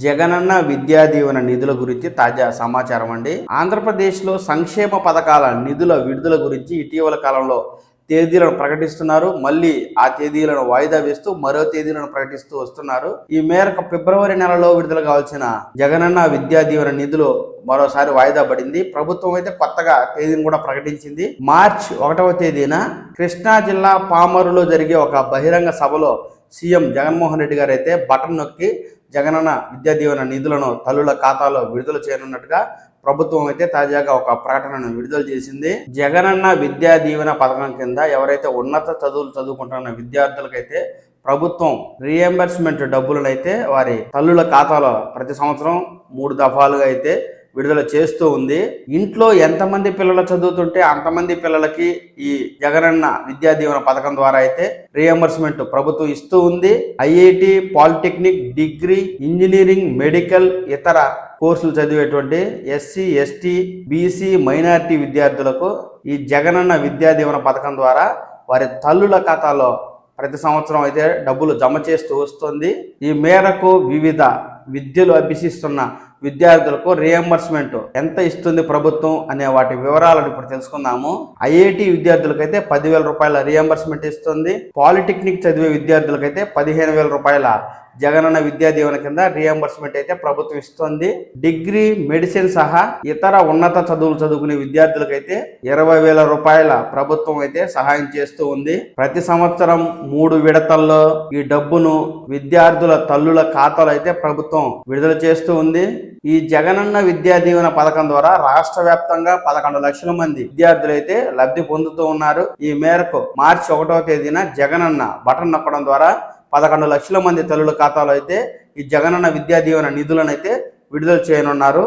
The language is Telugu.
జగనన్న విద్యా దీవెన నిధుల గురించి తాజా సమాచారం అండి. ఆంధ్రప్రదేశ్లో సంక్షేమ పథకాల నిధుల విడుదల గురించి ఇటీవల కాలంలో తేదీలను ప్రకటిస్తున్నారు. మళ్ళీ ఆ తేదీలను వాయిదా వేస్తూ మరో తేదీలను ప్రకటిస్తూ వస్తున్నారు. ఈ మేరకు ఫిబ్రవరి నెలలో విడుదల కావాల్సిన జగనన్న విద్యా దీవెన నిధులు మరోసారి వాయిదా పడింది. ప్రభుత్వం అయితే కొత్తగా తేదీని కూడా ప్రకటించింది. మార్చ్ ఒకటవ తేదీన కృష్ణా జిల్లా పామరులో జరిగే ఒక బహిరంగ సభలో సీఎం జగన్మోహన్ రెడ్డి గారు అయితే బటన్ నొక్కి జగనన్న విద్యా దీవెన నిధులను తల్లుల ఖాతాలో విడుదల చేయనున్నట్టుగా ప్రభుత్వం అయితే తాజాగా ఒక ప్రకటనను విడుదల చేసింది. జగనన్న విద్యా దీవెన పథకం కింద ఎవరైతే ఉన్నత చదువులు చదువుకుంటున్న విద్యార్థులకైతే ప్రభుత్వం రీఎంబర్స్మెంట్ డబ్బులను అయితే వారి తల్లుల ఖాతాలో ప్రతి సంవత్సరం మూడు దఫాలుగా అయితే విడుదల చేస్తూ ఉంది. ఇంట్లో ఎంతమంది పిల్లలు చదువుతుంటే అంతమంది పిల్లలకి ఈ జగనన్న విద్యా దీవెన పథకం ద్వారా అయితే రియంబర్స్మెంట్ ప్రభుత్వం ఇస్తూ ఉంది. IIT polytechnic degree engineering medical ఇతర కోర్సులు చదివేటువంటి ఎస్సీ ఎస్టీ బీసీ మైనారిటీ విద్యార్థులకు ఈ జగనన్న విద్యా దీవెన పథకం ద్వారా వారి తల్లుల ఖాతాలో ప్రతి సంవత్సరం అయితే డబ్బులు జమ చేస్తూ వస్తుంది. ఈ మేరకు వివిధ విద్యలు అభ్యసిస్తున్న విద్యార్థులకు రియంబర్స్మెంట్ ఎంత ఇస్తుంది ప్రభుత్వం అనే వాటి వివరాలను ఇప్పుడు తెలుసుకుందాము. ఐఐటి విద్యార్థులకైతే పదివేల రూపాయల రియంబర్స్మెంట్ ఇస్తుంది. పాలిటెక్నిక్ చదివే విద్యార్థులకైతే పదిహేను వేల రూపాయల జగనన్న విద్యా దీవెన కింద రియంబర్స్మెంట్ అయితే ప్రభుత్వం ఇస్తుంది. డిగ్రీ మెడిసిన్ సహా ఇతర ఉన్నత చదువులు చదువుకునే విద్యార్థులకైతే ఇరవై వేల రూపాయల ప్రభుత్వం అయితే సహాయం చేస్తూ ఉంది. ప్రతి సంవత్సరం మూడు విడతల్లో ఈ డబ్బును విద్యార్థుల తల్లుల ఖాతాలో అయితే ప్రభుత్వం విడుదల చేస్తూ ఉంది. ఈ జగనన్న విద్యా దీవెన పథకం ద్వారా రాష్ట్ర వ్యాప్తంగా పదకొండు లక్షల మంది విద్యార్థులు అయితే లబ్ధి పొందుతూ ఉన్నారు. ఈ మేరకు మార్చి ఒకటవ తేదీన జగనన్న బటన్ నొక్కడం ద్వారా పదకొండు లక్షల మంది తల్లుల ఖాతాలో అయితే ఈ జగనన్న విద్యా దీవెన నిధులను అయితే విడుదల చేయనున్నారు.